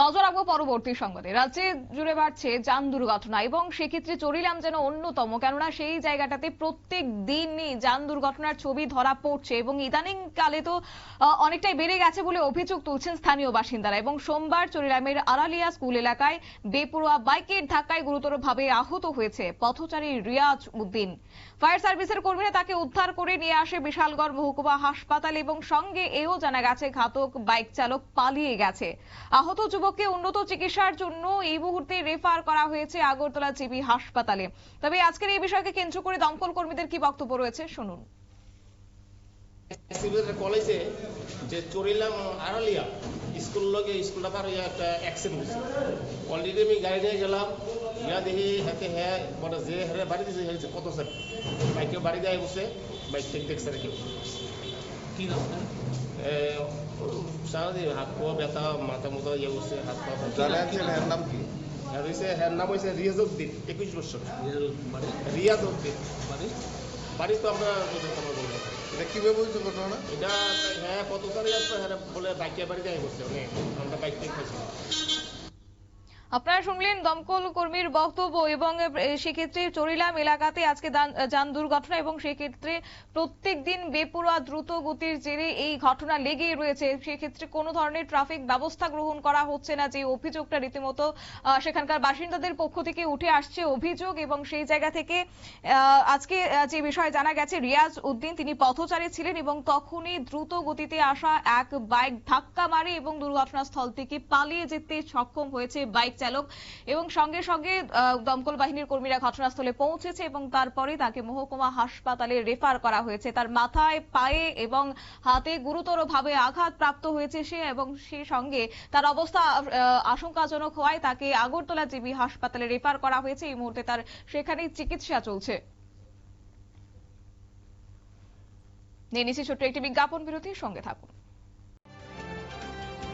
নজর রাখব পরবর্তী সংবাদে। রাজ্যে জুড়ে বাড়ছে যান দুর্ঘটনা এবং সেক্ষেত্রে চরিলাম যেন অন্যতম, কেননা সেই জায়গাটাতে প্রত্যেক দিনই যান দুর্ঘটনার ছবি ধরা পড়ছে এবং ইদানিং কালে তো অনেকটাই বেড়ে গেছে বলে অভিযোগ তুলছেন স্থানীয় বাসিন্দারা এবং সোমবার চরিলামের আড়ালিয়া স্কুল এলাকায় বেপরোয়া বাইকের ধাক্কায় গুরুতরভাবে আহত হয়েছে পথচারী রিয়াজ উদ্দিন। ফায়ার সার্ভিসের কর্মীরা তাকে উদ্ধার করে নিয়ে আসে বিশালগড় মহকুমা হাসপাতাল এবং সঙ্গে এও জানা গেছে, ঘাতক বাইক চালক পালিয়ে গেছে। আহত যুবককে উন্নত চিকিৎসার জন্য এই মুহূর্তে রেফার করা হয়েছে আগরতলা জিবি হাসপাতালে। তবে আজকের এই বিষয়কে কেন্দ্র করে দমকল কর্মীদের কি বক্তব্য রয়েছে, শুনুন। কলেজে যে চড়িলাম আড়ালিয়া, স্কুল লগে পার হইয়া একটা অ্যাক্সিডেন্ট হয়েছে অলরেডি আমি গাড়ি নিয়ে গেলাম ইয়া দেখি হাতে হ্যাঁ মানে যে হ্যাঁ বাড়ি দিয়েছে হয়েছে কত স্যার বাইকে বাড়ি দেয় বসে বাইক থেকে দেখছে রেখে কি সারাদিন হাত পা ব্যথা মাথা মতো ইয়ে বসে হাত পা এর নাম কি হ্যাঁ হ্যাঁ নাম রিয়াজ উদ্দিন একুশ বছর বাড়ি রিয়াজ উদ্দিন বাড়ি বাড়ি তো আমরা এটা কীভাবে হয়েছে ঘটনা এটা হ্যাঁ কত তারিখ আসবে হ্যাঁ বলে বাইকে বাড়ি দেয় বসে অনেক আমরা বাইক খাইছি আপনারা শুনলেন দমকল কর্মীর বক্তব্য এবং সেক্ষেত্রে চরিলাম এলাকাতে আজকে যান দুর্ঘটনা এবং সেক্ষেত্রে প্রত্যেক দিন বেপরোয়া দ্রুত গতির জেরে এই ঘটনা লেগেই রয়েছে। সেক্ষেত্রে কোনো ধরনের ট্রাফিক ব্যবস্থা গ্রহণ করা হচ্ছে না যে অভিযোগটা রীতিমতো সেখানকার বাসিন্দাদের পক্ষ থেকে উঠে আসছে অভিযোগ এবং সেই জায়গা থেকে আজকে যে বিষয়ে জানা গেছে, রিয়াজ উদ্দিন তিনি পথচারী ছিলেন এবং তখনই দ্রুত গতিতে আসা এক বাইক ধাক্কা মারে এবং দুর্ঘটনাস্থল থেকে পালিয়ে যেতে সক্ষম হয়েছে বাইক চালক এবং সঙ্গে সঙ্গে দমকল বাহিনীর কর্মীরা ঘটনাস্থলে পৌঁছেছে এবং তারপরে তাকে মহকুমা হাসপাতালে রেফার করা হয়েছে। তার মাথায়, পায়ে এবং হাতে গুরুতরভাবে আঘাত প্রাপ্ত হয়েছে সে এবং সেই সঙ্গে তার অবস্থা আশঙ্কাজনক হওয়ায় তাকে আগরতলা জিবি হাসপাতালে রেফার করা হয়েছে। এই মুহূর্তে তার সেখানেই চিকিৎসা চলছে। নিয়ে নিচ্ছি ছোট্ট একটি বিজ্ঞাপন বিরতির সঙ্গে থাকুন।